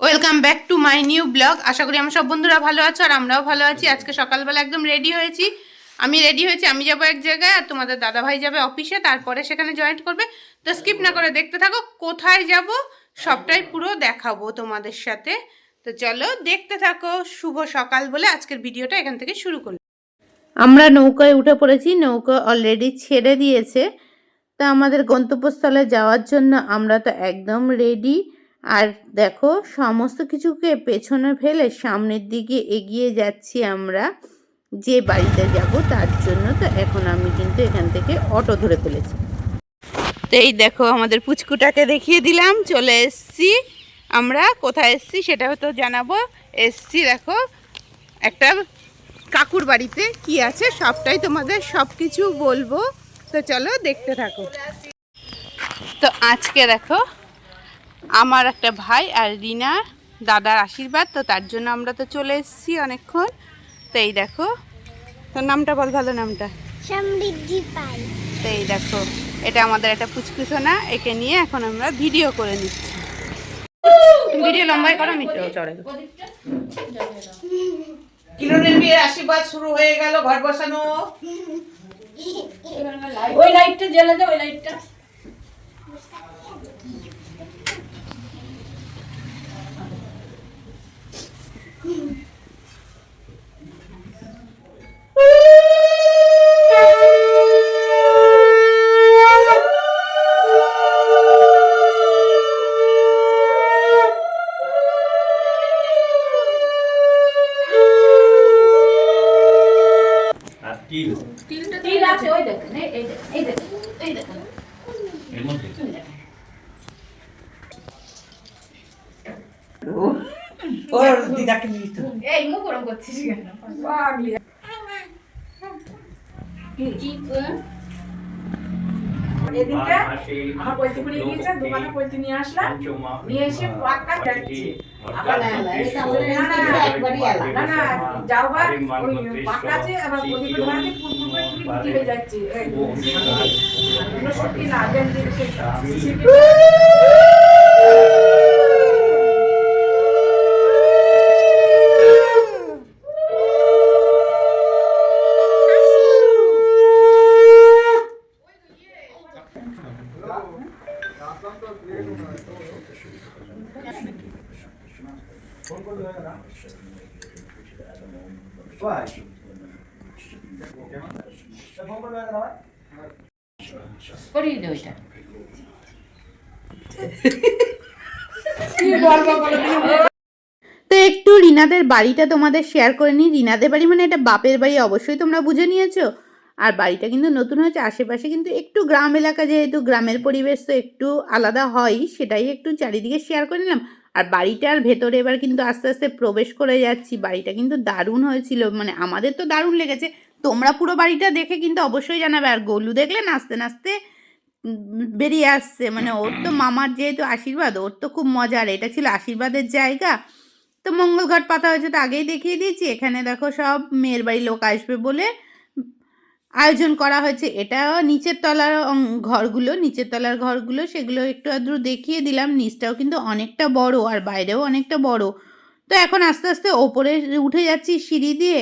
Welcome back to my new blog আশা করি আমার সব বন্ধুরা ভালো আছো আর আমরাও ভালো আছি। আজকে সকালবেলা একদম রেডি হয়েছি। আমি রেডি হয়েছি, আমি যাব এক জায়গায় আর তোমাদের দাদাভাই যাবে অফিসে তারপরে সেখানে জয়েন্ট করবে। তো স্কিপ না করে দেখতে থাকো, কোথায় যাব সবটাই পুরো দেখাবো তোমাদের সাথে। তো চলো দেখতে থাকো, শুভ সকাল বলে আজকের ভিডিওটা এখান থেকে শুরু করলাম। আমরা নৌকায় উঠে পড়েছি, নৌকা অলরেডি ছেড়ে দিয়েছে। তা আমাদের গন্তব্যস্থলে যাওয়ার জন্য আমরা তো একদম রেডি আর দেখো, সমস্ত কিছুকে পেছনে ফেলে সামনের দিকে এগিয়ে যাচ্ছি আমরা। যে বাড়িতে যাব, তার জন্য তো এখন আমি কিন্তু এখান থেকে অটো ধরে ফেলেছি। তো এই দেখো, আমাদের পুচকুটাকে দেখিয়ে দিলাম, চলে এসছি। আমরা কোথায় এসছি সেটা হয়তো জানাব। এসছি দেখো, একটা কাকুর বাড়িতে। কি আছে সবটাই তোমাদের সব কিছু বলব। তো চলো দেখতে থাকো। তো আজকে দেখো আমার একটা ভাই আর রিনা দাদার আশীর্বাদ তো তার জন্য আমরা তো চলে এসেছি অনেকক্ষণ। তো এই দেখো তোর নামটা বল ভালো নামটা? সমৃদ্ধি পাই তো এই দেখো এটা আমাদের একটা পুচকুসোনা একে নিয়ে এখন আমরা ভিডিও করে নিচ্ছি। ভিডিও লম্বাই করো আমি চড়ে কিরণের বিয়ের আশীর্বাদ শুরু হয়ে গেল ঘর বসানো। ওই লাইটটা জ্বালা দাও ওই লাইটটা। আর তিল তিল আছে ওই দেখেন এই এই দেখেন, এই দেখেন এই দেখেন এর মধ্যে ওর দিদাকে নিয়ে তো এই মুখ গরম করছিস কেন? পাগলি। কি এদিকে আমার পৈতে করে গিয়েছে দোকানে পৈতে নিয়ে আসলাম। নিয়ে এসে পাক্কা যাচ্ছি। আবার না না এটা বলে না না একবারই এলা না না যাও বা ওই পাক্কা আছে আবার পৈতে করে ধরে পুরপুর করে তুমি গুটি হয়ে যাচ্ছে এই এগুলো সত্যি না দেন যে করিয়ে দে ওইটা তো একটু রিনাদের বাড়িটা তোমাদের শেয়ার করে নিই। রিনাদের বাড়ি মানে এটা বাপের বাড়ি, অবশ্যই তোমরা বুঝে নিয়েছো। আর বাড়িটা কিন্তু নতুন হয়েছে, আশেপাশে কিন্তু একটু গ্রাম এলাকা, যেহেতু গ্রামের পরিবেশ তো একটু আলাদা হয়, সেটাই একটু চারিদিকে শেয়ার করে নিলাম। আর বাড়িটার ভেতরে এবার কিন্তু আস্তে আস্তে প্রবেশ করে যাচ্ছি। বাড়িটা কিন্তু দারুণ হয়েছিল মানে আমাদের তো দারুণ লেগেছে। তোমরা পুরো বাড়িটা দেখে কিন্তু অবশ্যই জানাবে। আর গোলু দেখলে নাচতে নাচতে বেরিয়ে আসছে। মানে ওর তো মামার যেহেতু আশীর্বাদ, ওর তো খুব মজার। এটা ছিল আশীর্বাদের জায়গা। তো মঙ্গল ঘট পাতা হয়েছে তো আগেই দেখিয়ে দিয়েছি। এখানে দেখো সব মেয়ের বাড়ি লোক আসবে বলে আয়োজন করা হয়েছে। এটা নিচের তলার ঘরগুলো, নিচের তলার ঘরগুলো, সেগুলো একটু আদ্রু দেখিয়ে দিলাম। নিচটাও কিন্তু অনেকটা বড় আর বাইরেও অনেকটা বড়। তো এখন আস্তে আস্তে ওপরে উঠে যাচ্ছি সিঁড়ি দিয়ে।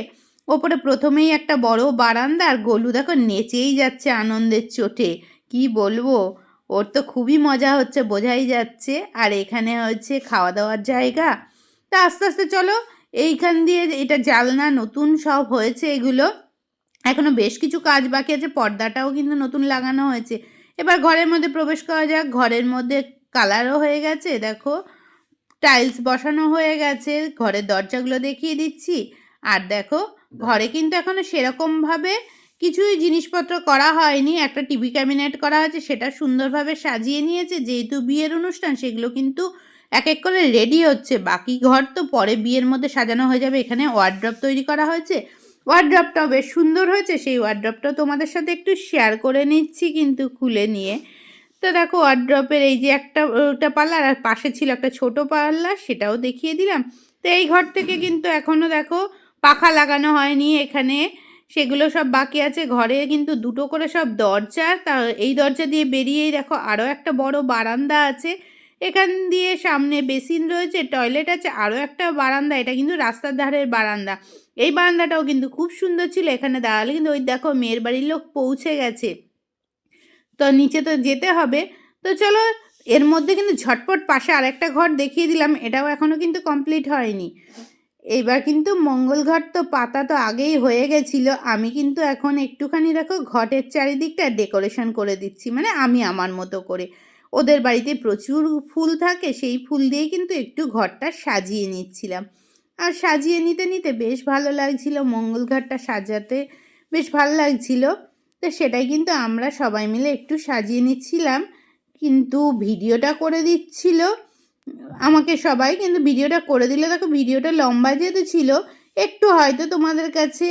ওপরে প্রথমেই একটা বড় বারান্দা আর গলু দেখো নেচেই যাচ্ছে আনন্দের চোটে। কি বলব? ওর তো খুবই মজা হচ্ছে, বোঝাই যাচ্ছে। আর এখানে হচ্ছে খাওয়া দাওয়ার জায়গা। তা আস্তে আস্তে চলো। এইখান দিয়ে এটা জালনা নতুন সব হয়েছে এগুলো। এখনও বেশ কিছু কাজ বাকি আছে, পর্দাটাও কিন্তু নতুন লাগানো হয়েছে। এবার ঘরের মধ্যে প্রবেশ করা যাক। ঘরের মধ্যে কালারও হয়ে গেছে, দেখো। টাইলস বসানো হয়ে গেছে, ঘরের দরজাগুলো দেখিয়ে দিচ্ছি। আর দেখো, ঘরে কিন্তু এখনও সেরকমভাবে কিছুই জিনিসপত্র করা হয়নি। একটা টিভি ক্যাবিনেট করা হয়েছে, সেটা সুন্দরভাবে সাজিয়ে নিয়েছে। যেহেতু বিয়ের অনুষ্ঠান, সেগুলো কিন্তু এক এক করে রেডি হচ্ছে। বাকি ঘর তো পরে বিয়ের মধ্যে সাজানো হয়ে যাবে। এখানে ওয়ার্ড্রপ তৈরি করা হয়েছে। ওয়ার্ড্রপটাও বেশ সুন্দর হয়েছে। সেই ওয়ার্ড্রপটাও তোমাদের সাথে একটু শেয়ার করে নিচ্ছি কিন্তু খুলে নিয়ে। তো দেখো ওয়ার্ড্রপের এই যে একটা, ওটা পাল্লা আর পাশে ছিল একটা ছোট পাল্লা সেটাও দেখিয়ে দিলাম। তো এই ঘর থেকে কিন্তু এখনও দেখো, পাখা লাগানো হয়নি এখানে। সেগুলো সব বাকি আছে। ঘরে কিন্তু দুটো করে সব দরজা। তা এই দরজা দিয়ে বেরিয়েই দেখো, আরও একটা বড় বারান্দা আছে। এখান দিয়ে সামনে বেসিন রয়েছে, টয়লেট আছে আরও একটা বারান্দা, এটা কিন্তু রাস্তার ধারের বারান্দা। এই বারান্দাটাও কিন্তু খুব সুন্দর ছিল, এখানে দাঁড়ালে কিন্তু ওই দেখো মেয়ের বাড়ির লোক পৌঁছে গেছে। তো নিচে তো যেতে হবে। তো চলো, এর মধ্যে কিন্তু ঝটপট পাশে আরেকটা ঘর দেখিয়ে দিলাম, এটাও এখনও কিন্তু কমপ্লিট হয়নি। এইবার কিন্তু মঙ্গল ঘট তো পাতা তো আগেই হয়ে গেছিল, আমি কিন্তু এখন একটুখানি দেখো ঘটের চারিদিকটা ডেকোরেশন করে দিচ্ছি মানে আমি আমার মতো করে। ওদের বাড়িতে প্রচুর ফুল থাকে, সেই ফুল দিয়ে কিন্তু একটু ঘরটা সাজিয়ে নিচ্ছিলাম। আর সাজিয়ে নিতে নিতে বেশ ভালো লাগছিল, মঙ্গল ঘরটা সাজাতে বেশ ভালো লাগছিল। তো সেটাই কিন্তু আমরা সবাই মিলে একটু সাজিয়ে নিচ্ছিলাম, কিন্তু ভিডিওটা করে দিচ্ছিল। আমাকে সবাই কিন্তু ভিডিওটা করে দিলে। দেখো, ভিডিওটা লম্বা যেহেতু ছিল, একটু হয়তো তোমাদের কাছে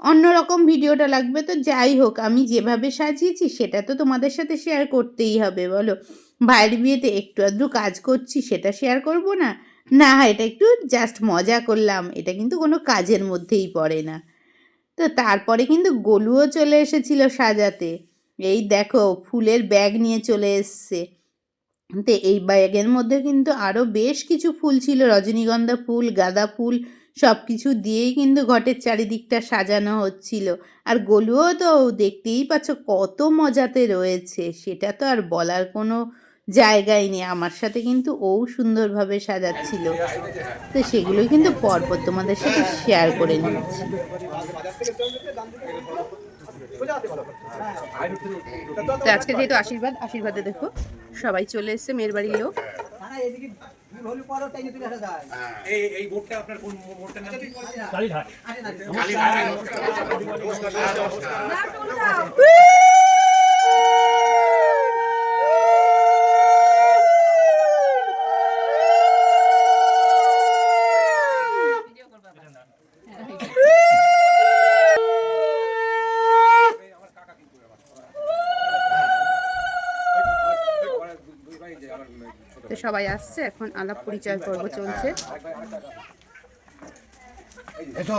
অন্যরকম ভিডিওটা লাগবে। তো যাই হোক, আমি যেভাবে সাজিয়েছি, সেটা তো তোমাদের সাথে শেয়ার করতেই হবে, বলো। ভাইয়ের বিয়েতে একটু আধটু কাজ করছি, সেটা শেয়ার করব না? না, এটা একটু জাস্ট মজা করলাম, এটা কিন্তু কোনো কাজের মধ্যেই পড়ে না। তো তারপরে কিন্তু গোলুও চলে এসেছিল সাজাতে। এই দেখো, ফুলের ব্যাগ নিয়ে চলে এসছে। তো এই ব্যাগের মধ্যে কিন্তু আরও বেশ কিছু ফুল ছিল। রজনীগন্ধা ফুল, গাঁদা ফুল সব কিছু দিয়েই কিন্তু ঘটের চারিদিকটা সাজানো হচ্ছিল। আর গলুও তো দেখতেই পাচ্ছ কত মজাতে রয়েছে, সেটা তো আর বলার কোনো জায়গাই নেই। আমার সাথে কিন্তু ও সুন্দরভাবে সাজাচ্ছিল। তো সেগুলোই কিন্তু পরপর তোমাদের সাথে শেয়ার করে নিচ্ছি। আজকে যেহেতু আশীর্বাদ, আশীর্বাদে দেখো সবাই চলে এসছে, মেয়ের বাড়ির লোক। এই এই বোর্ডটা আপনার কোন বোর্ডটার নাম কি? কালীঘাট। তো সবাই আসছে এখন আলাপ পরিচয় পর্ব চলছে। এসো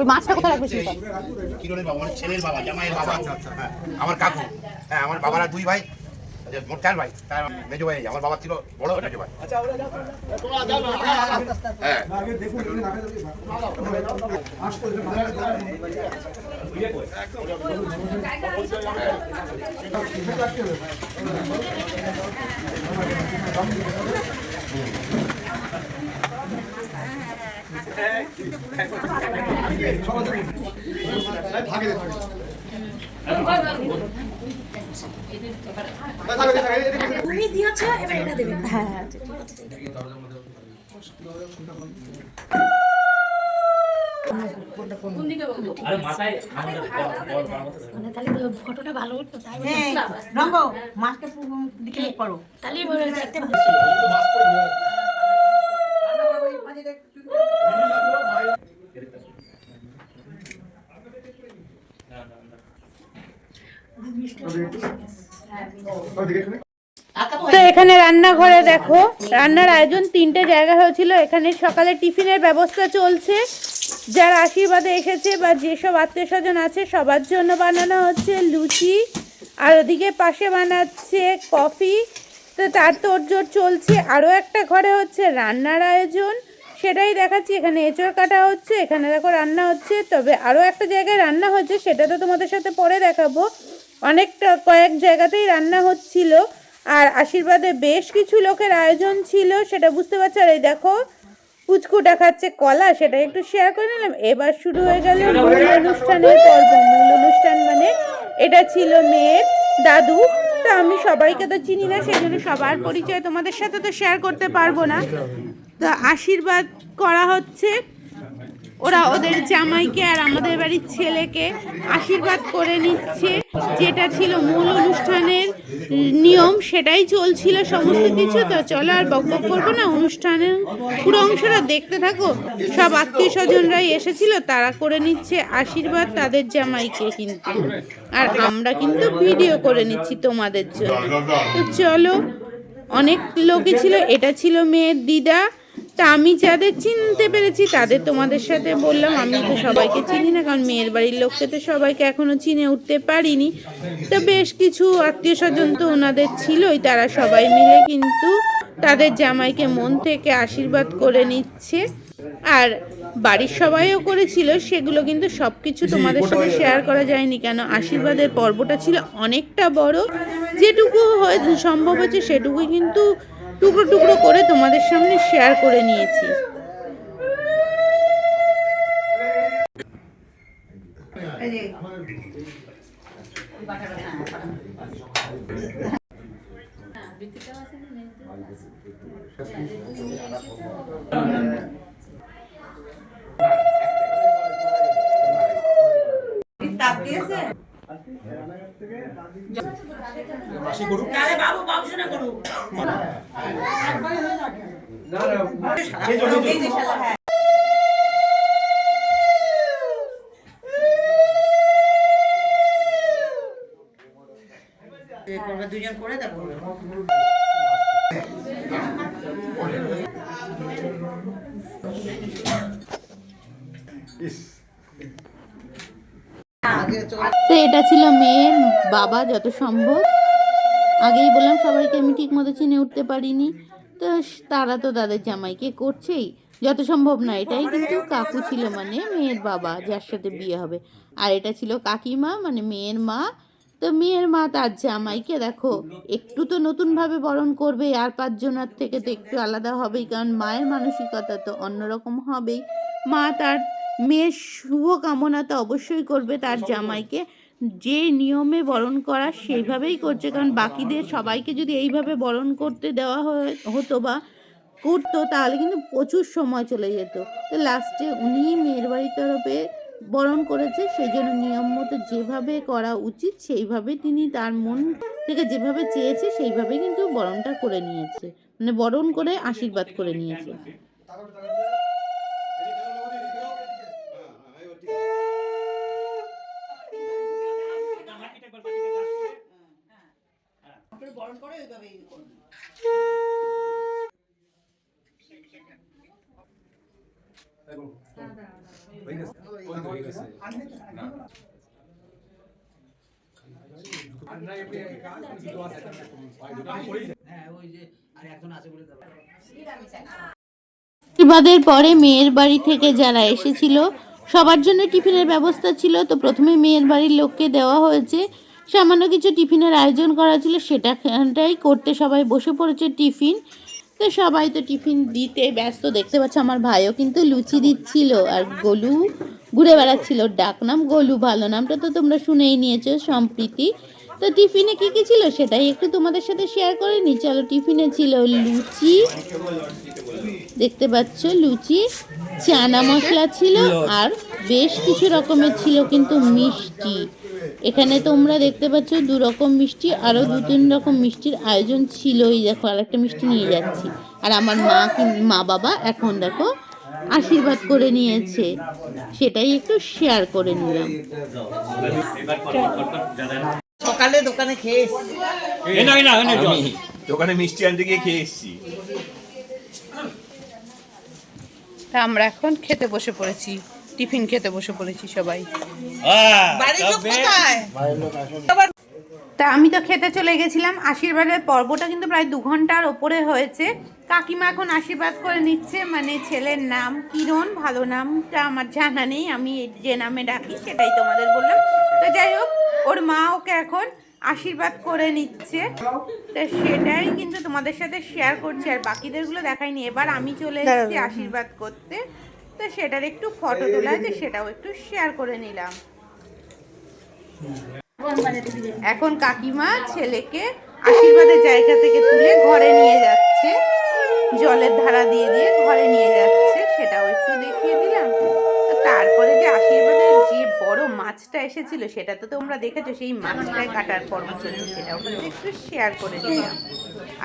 ওই মাছটা কোথায় রাখবে কিরণের বাবা আমার ছেলের বাবা জামাইয়ের বাবা। হ্যাঁ, আমার কাকু। হ্যাঁ আমার বাবারা দুই ভাই যে মোট চার ভাই। তার মেজো ভাই আমার বাবা ছিল বড় মেজো ভাই। হ্যাঁ এটা দেবেন হ্যাঁ হ্যাঁ মানে তাহলে ফটোটা ভালো উঠতো তাই এই, মাছকে দিকে করো তাহলেই দেখতে ভালো তো এখানে রান্নাঘরে দেখো, রান্নার আয়োজন তিনটে জায়গা হয়েছিল। এখানে সকালে টিফিনের ব্যবস্থা চলছে। যারা আশীর্বাদে এসেছে বা যেসব আত্মীয় স্বজন আছে, সবার জন্য বানানো হচ্ছে লুচি। আর ওদিকে পাশে বানাচ্ছে কফি। তো তার তোড়জোড় চলছে। আরও একটা ঘরে হচ্ছে রান্নার আয়োজন। সেটাই দেখাচ্ছি। এখানে এঁচড় কাটা হচ্ছে। এখানে দেখো রান্না হচ্ছে। তবে আরও একটা জায়গায় রান্না হচ্ছে। সেটা তো তোমাদের সাথে পরে দেখাবো। অনেকটা কয়েক জায়গাতেই রান্না হচ্ছিল, আর আশীর্বাদে বেশ কিছু লোকের আয়োজন ছিল, সেটা বুঝতে পারছ? আর এই দেখো, পুচকুটা খাচ্ছে কলা, সেটা একটু শেয়ার করে নিলাম। এবার শুরু হয়ে গেল মূল অনুষ্ঠানের পর্ব। মূল অনুষ্ঠান মানে এটা ছিল মেয়ের দাদু। তো আমি সবাইকে তো চিনি না, সেই জন্য সবার পরিচয় তোমাদের সাথে তো শেয়ার করতে পারব না। তো আশীর্বাদ করা হচ্ছে ওরা ওদের জামাইকে আর আমাদের বাড়ির ছেলেকে। আশীর্বাদ করে নিচ্ছে, যেটা ছিল মূল অনুষ্ঠানের নিয়ম, সেটাই চলছিল সমস্ত কিছু। তো চলো আর বক বক করব না, অনুষ্ঠানের পুরো অংশটা দেখতে থাকো। সব আত্মীয় স্বজনরাই এসেছিল, তারা করে নিচ্ছে আশীর্বাদ তাদের জামাইকে কিন্তু। আর আমরা কিন্তু ভিডিও করে নিচ্ছি তোমাদের জন্য। তো চলো, অনেক লোকই ছিল, এটা ছিল মেয়ের দিদা তা আমি যাদের চিনতে পেরেছি তাদের তোমাদের সাথে বললাম আমি তো সবাইকে চিনি না কারণ মেয়ের বাড়ির লোককে তো সবাইকে এখনও চিনে উঠতে পারিনি। তো বেশ কিছু আত্মীয় স্বজন তো ওনাদের ছিলই তারা সবাই মিলে কিন্তু তাদের জামাইকে মন থেকে আশীর্বাদ করে নিচ্ছে। আর বাড়ির সবাইও করেছিল সেগুলো কিন্তু সব কিছু তোমাদের সাথে শেয়ার করা যায়নি কেন? আশীর্বাদের পর্বটা ছিল অনেকটা বড় যেটুকু হয় সম্ভব হচ্ছে সেটুকুই কিন্তু টুকরো টুকরো করে তোমাদের সামনে শেয়ার করে নিয়েছি। আরে বাবু করু দুজন করে তারপর তো এটা ছিল মেয়ের বাবা, যত সম্ভব। আগেই বললাম সবাইকে আমি ঠিক মতো চিনে উঠতে পারিনি। তো তারা তো তাদের জামাইকে করছেই। যত সম্ভব না, এটাই কিন্তু কাকু ছিল মানে মেয়ের বাবা, যার সাথে বিয়ে হবে। আর এটা ছিল কাকিমা মানে মেয়ের মা। তো মেয়ের মা তার জামাইকে দেখো, একটু তো নতুনভাবে বরণ করবে আর পাঁচজনের থেকে তো একটু আলাদা হবেই, কারণ মায়ের মানসিকতা তো অন্যরকম হবেই। মা তার মেয়ের শুভ কামনা তো অবশ্যই করবে তার জামাইকে। যে নিয়মে বরণ করা সেইভাবেই করছে কারণ বাকিদের সবাইকে যদি এইভাবে বরণ করতে দেওয়া হয়- হতো বা করতো তাহলে কিন্তু প্রচুর সময় চলে যেত। তো লাস্টে উনি মেয়ের বাড়ির তরফে বরণ করেছে সেই জন্য নিয়ম মতো যেভাবে করা উচিত সেইভাবে তিনি তার মন থেকে যেভাবে চেয়েছে সেইভাবে কিন্তু বরণটা করে নিয়েছে। মানে বরণ করে আশীর্বাদ করে নিয়েছে। আশীর্বাদের পরে মেয়ের বাড়ি থেকে যারা এসেছিল সবার জন্য টিফিনের ব্যবস্থা ছিল তো প্রথমে মেয়ের বাড়ির লোককে দেওয়া হয়েছে। সামান্য কিছু টিফিনের আয়োজন করা ছিল সেটাটাই করতে সবাই বসে পড়েছে টিফিন। তো সবাই তো টিফিন দিতে ব্যস্ত। দেখতে পাচ্ছ আমার ভাইও কিন্তু লুচি দিচ্ছিল আর গোলু ঘুরে বেড়াচ্ছিল। ডাক নাম গোলু ভালো নামটা তো তোমরা শুনেই নিয়েছো সম্প্রীতি। তো টিফিনে কি কি ছিল সেটাই একটু তোমাদের সাথে শেয়ার করে নি। চলো টিফিনে ছিল লুচি, দেখতে পাচ্ছ লুচি, চানা মশলা ছিল আর বেশ কিছু রকমের ছিল কিন্তু মিষ্টি। এখানে তোমরা দেখতে পাচ্ছ দু রকম মিষ্টি আরও দু তিন রকম মিষ্টির আয়োজন ছিলই। দেখো আর একটা মিষ্টি নিয়ে যাচ্ছি। আর আমার মা মা বাবা এখন দেখো আশীর্বাদ করে নিয়েছে। সেটাই একটু শেয়ার করে নিলাম। সকালে দোকানে খেয়ে এসছি দোকানে মিষ্টি আনতে গিয়ে খেয়ে এসেছি তা আমরা এখন খেতে বসে পড়েছি টিফিন খেতে বসে পড়েছি সবাই তা আমি তো খেতে চলে গেছিলাম আশীর্বাদের পর্বটা কিন্তু প্রায় দু ঘণ্টার ওপরে হয়েছে কাকিমা এখন আশীর্বাদ করে নিচ্ছে মানে ছেলের নাম কিরণ ভালো নামটা আমার জানা নেই আমি যে নামে ডাকি সেটাই তোমাদের বললাম তো যাই হোক ওর মা ওকে এখন আশীর্বাদ করে নিচ্ছে। তো সেটাই কিন্তু তোমাদের সাথে শেয়ার করছি আর বাকিদেরগুলো দেখাইনি। এবার আমি চলে এসেছি আশীর্বাদ করতে। তো সেটার একটু ফটো তোলা আছে সেটাও একটু শেয়ার করে নিলাম। এখন কাকিমা ছেলেকে আশীর্বাদের জায়গা থেকে তুলে ঘরে নিয়ে যাচ্ছে। জলের ধারা দিয়ে দিয়ে ঘরে নিয়ে যাচ্ছে সেটাও একটু দেখিয়ে দিলাম। তো তারপরে যে মাছ মাছটা এসেছিল সেটা তো তোমরা দেখেছ সেই মাছটাই কাটার পর্ব চলছে সেটাও কিন্তু একটু শেয়ার করে দিলাম।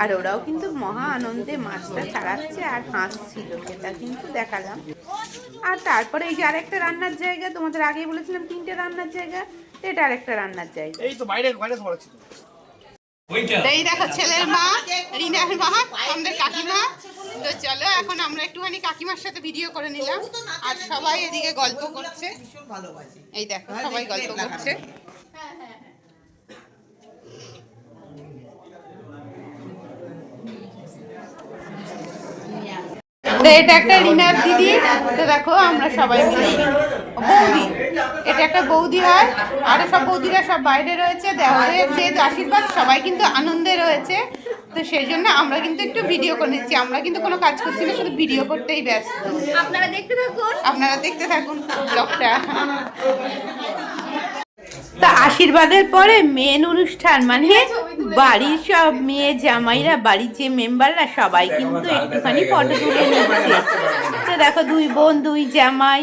আর ওরাও কিন্তু মহা আনন্দে মাছটা ছাড়াচ্ছে আর হাসছিল সেটা কিন্তু দেখালাম। আর তারপরে এই যে আরেকটা রান্নার জায়গা তোমাদের আগেই বলেছিলাম তিনটে রান্নার জায়গা এটা আরেকটা রান্নার জায়গা। এই তো বাইরে বাইরে এই দেখো ছেলের মা রিনার মা আমাদের কাকিমা তো চলো এখন আমরা একটুখানি কাকিমার সাথে ভিডিও করে নিলাম। আর সবাই এদিকে গল্প করছে। এই দেখো সবাই গল্প করছে। তো এটা একটা রিনার দিদি। তো দেখো আমরা সবাই মিলে। বৌদি এটা একটা বৌদি হয়। আরও সব বৌদিরা সব বাইরে রয়েছে দেওয়ালের যেহেতু আশীর্বাদ সবাই কিন্তু আনন্দে রয়েছে। তো সেই জন্য আমরা কিন্তু একটু ভিডিও করে নিচ্ছি। আমরা কিন্তু কোনো কাজ করছি না শুধু ভিডিও করতেই ব্যস্ত। আপনারা দেখতে থাকুন। আপনারা দেখতে থাকুন ব্লগটা তা আশীর্বাদের পরে মেন অনুষ্ঠান মানে বাড়ির সব মেয়ে জামাইরা বাড়ির যে মেম্বাররা সবাই কিন্তু একটুখানি ফটো তুলে নিচ্ছে। তো দেখো দুই বোন দুই জামাই।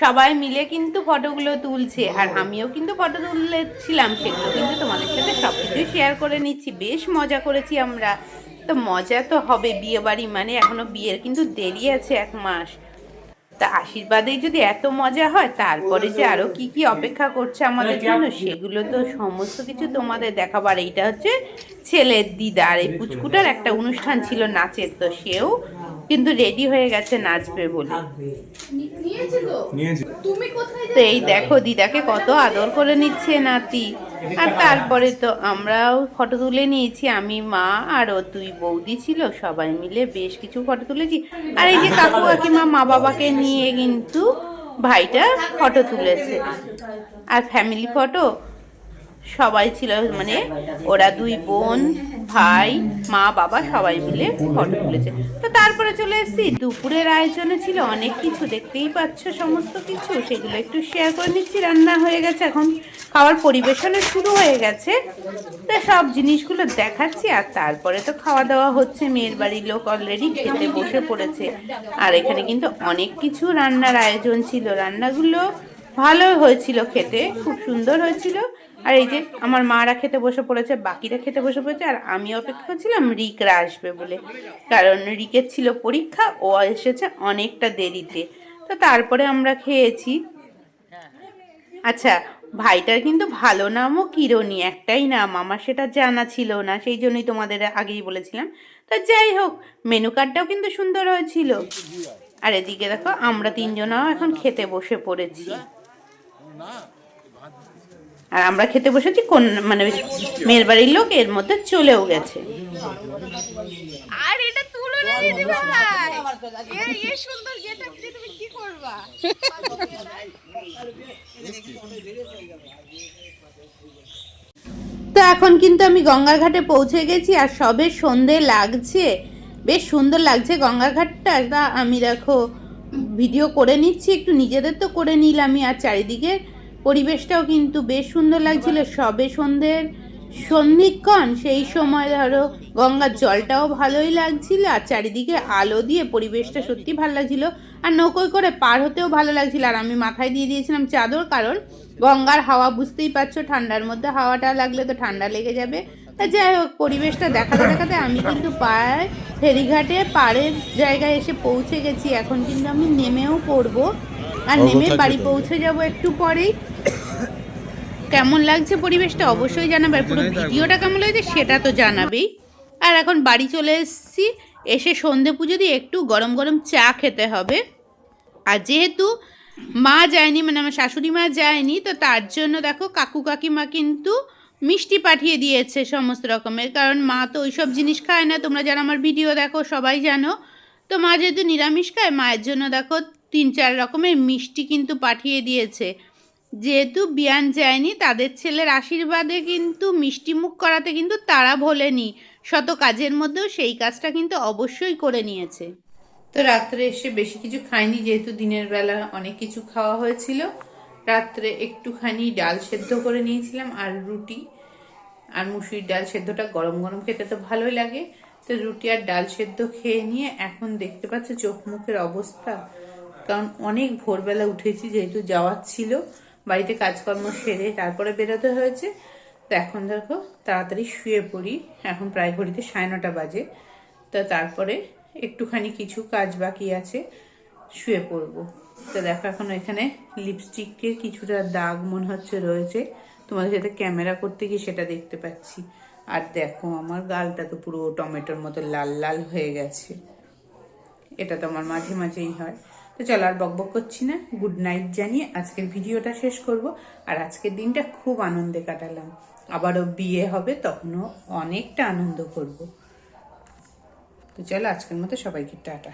সবাই মিলে কিন্তু ফটোগুলো তুলছে। আর আমিও কিন্তু ফটো তুলেছিলাম সেগুলো কিন্তু তোমাদের সাথে সব কিছুই শেয়ার করে নিচ্ছি। বেশ মজা করেছি আমরা। তো মজা তো হবে বিয়ে বাড়ি মানে এখনও বিয়ের কিন্তু দেরি আছে এক মাস। তা আশীর্বাদেই যদি এত মজা হয়, তারপরে যে আরও কি কি অপেক্ষা করছে আমাদের জন্য, সেগুলো তো সমস্ত কিছু তোমাদের দেখাবার এইটা হচ্ছে ছেলের দিদা। আর এই পুচকুটার একটা অনুষ্ঠান ছিল নাচের, তো সেও কিন্তু রেডি হয়ে গেছে নাচবে বলে। তো? এই দেখো দিদাকে কত আদর করে নিচ্ছে নাতি। আর তারপরে তো আমরাও ফটো তুলে নিয়েছি আমি মা আর ও দুই বৌদি ছিল সবাই মিলে বেশ কিছু ফটো তুলেছি। আর এই যে কাকু কাকিমা মা বাবাকে নিয়ে কিন্তু ভাইটা ফটো তুলেছে। আর ফ্যামিলি ফটো সবাই ছিল মানে ওরা দুই বোন, ভাই, মা, বাবা সবাই মিলে ফটো তুলেছে। তো তারপরে চলে এসেছি। দুপুরের আয়োজনে ছিল অনেক কিছু, দেখতেই পাচ্ছ সমস্ত কিছু। সেগুলো একটু শেয়ার করে নিচ্ছি। রান্না হয়ে গেছে এখন। খাওয়ার পরিবেশনে শুরু হয়ে গেছে। তো সব জিনিসগুলো দেখাচ্ছি আর তারপরে তো খাওয়া দাওয়া হচ্ছে। মেয়ের বাড়ির লোক অলরেডি খেতে বসে পড়েছে। আর এখানে কিন্তু অনেক কিছু রান্নার আয়োজন ছিল। রান্নাগুলো ভালো হয়েছিল খেতে, খুব সুন্দর হয়েছিল। আর এই যে আমার মারা খেতে বসে পড়েছে, বাকিরা খেতে বসে পড়েছে, আর আমি অপেক্ষা করছিলাম রিকরা আসবে বলে। কারণ রিকের ছিল পরীক্ষা, ও এসেছে অনেকটা দেরিতে। তো তারপরে আমরা খেয়েছি। আচ্ছা ভাইটার কিন্তু ভালো নামও কিরণী, একটাই নাম, আমার সেটা জানা ছিল না, সেই জন্যই তোমাদের আগেই বলেছিলাম। তো যাই হোক মেনু কার্ডটাও কিন্তু সুন্দর হয়েছিল। আর এদিকে দেখো, আমরা তিনজনাও এখন খেতে বসে পড়েছি। আর আমরা খেতে বসেছি কোন মানে মেয়ের বাড়ির লোক এর মধ্যে চলেও গেছে। আর এটা তুলো না দিদি ভাই। এর এর সুন্দর গেটআপ তুমি কি করবা? তো এখন কিন্তু আমি গঙ্গার ঘাটে পৌঁছে গেছি আর সবে সন্ধে লাগছে। বেশ সুন্দর লাগছে গঙ্গার ঘাটটা তা আমি দেখো ভিডিও করে নিচ্ছি একটু নিজেদের তো করে নিলামই। আর চারিদিকে পরিবেশটাও কিন্তু বেশ সুন্দর লাগছিল। সবে সন্ধ্যের সন্ধিক্ষণ সেই সময় ধরো গঙ্গার জলটাও ভালোই লাগছিল আর চারিদিকে আলো দিয়ে পরিবেশটা সত্যি ভালো লাগছিল। আর নৌকোয় করে পার হতেও ভালো লাগছিল। আর আমি মাথায় দিয়ে দিয়েছিলাম চাদর কারণ গঙ্গার হাওয়া বুঝতেই পারছ ঠান্ডার মধ্যে হাওয়াটা লাগলে তো ঠান্ডা লেগে যাবে। তা যাই হোক পরিবেশটা দেখাতে দেখাতে আমি কিন্তু পায়ে ফেরিঘাটে পাড়ের জায়গায় এসে পৌঁছে গেছি। এখন কিন্তু আমি নেমেও পড়ব। আর নেমে বাড়ি পৌঁছে যাব একটু পরেই। কেমন লাগছে পরিবেশটা অবশ্যই জানাবে আর পুরো ভিডিওটা কেমন লাগছে সেটা তো জানাবেই। আর এখন বাড়ি চলে এসেছি এসে সন্ধে পুজো দিয়ে একটু গরম গরম চা খেতে হবে। আর যেহেতু মা যায়নি মানে আমার শাশুড়ি মা যায়নি তো তার জন্য দেখো কাকু কাকিমা কিন্তু মিষ্টি পাঠিয়ে দিয়েছে সমস্ত রকমের। কারণ মা তো ওইসব জিনিস খায় না তোমরা যারা আমার ভিডিও দেখো সবাই জানো। তো মা যেহেতু নিরামিষ খায় মায়ের জন্য দেখো তিন চার রকমের মিষ্টি কিন্তু পাঠিয়ে দিয়েছে। যেহেতু বিয়ান যায়নি, তাদের ছেলের আশীর্বাদে কিন্তু মিষ্টি মুখ করাতে কিন্তু তারা ভোলেনি। শত কাজের মধ্যেও সেই কাজটা কিন্তু অবশ্যই করে নিয়েছে। তো রাত্রে এসে বেশি কিছু খাইনি যেহেতু দিনের বেলা অনেক কিছু খাওয়া হয়েছিল। রাত্রে একটুখানি ডাল সেদ্ধ করে নিয়েছিলাম, আর রুটি। আর মুসুরির ডাল সেদ্ধটা গরম গরম খেতে তো ভালোই লাগে। তো রুটি আর ডাল সেদ্ধ খেয়ে নিয়ে এখন দেখতে পাচ্ছে চোখ মুখের অবস্থা। কারণ অনেক ভোরবেলা উঠেছি, যেহেতু যাওয়ার ছিল। বাড়িতে কাজকর্ম সেরে তারপরে বেরোতে হয়েছে। তো এখন দেখো, তাড়াতাড়ি শুয়ে পড়ি। এখন প্রায় ঘড়িতে সাড়ে নটা বাজে। তো তারপরে একটুখানি কিছু কাজ বাকি আছে, শুয়ে পড়ব। তো দেখো, এখন এখানে লিপস্টিকের কিছুটা দাগ মনে হচ্ছে রয়েছে। তোমাদের সাথে ক্যামেরা করতে গিয়ে সেটা দেখতে পাচ্ছি। আর দেখো, আমার গালটা তো পুরো টমেটোর মতো লাল লাল হয়ে গেছে। এটা তো আমার মাঝে মাঝেই হয়। তো চলো আর বকবক করছি না। গুড নাইট জানিয়ে আজকের ভিডিওটা শেষ করব। আর আজকের দিনটা খুব আনন্দে কাটালাম। আবারও বিয়ে হবে, তখনও অনেকটা আনন্দ করব। তো চলো আজকের মতো সবাইকে টাটা।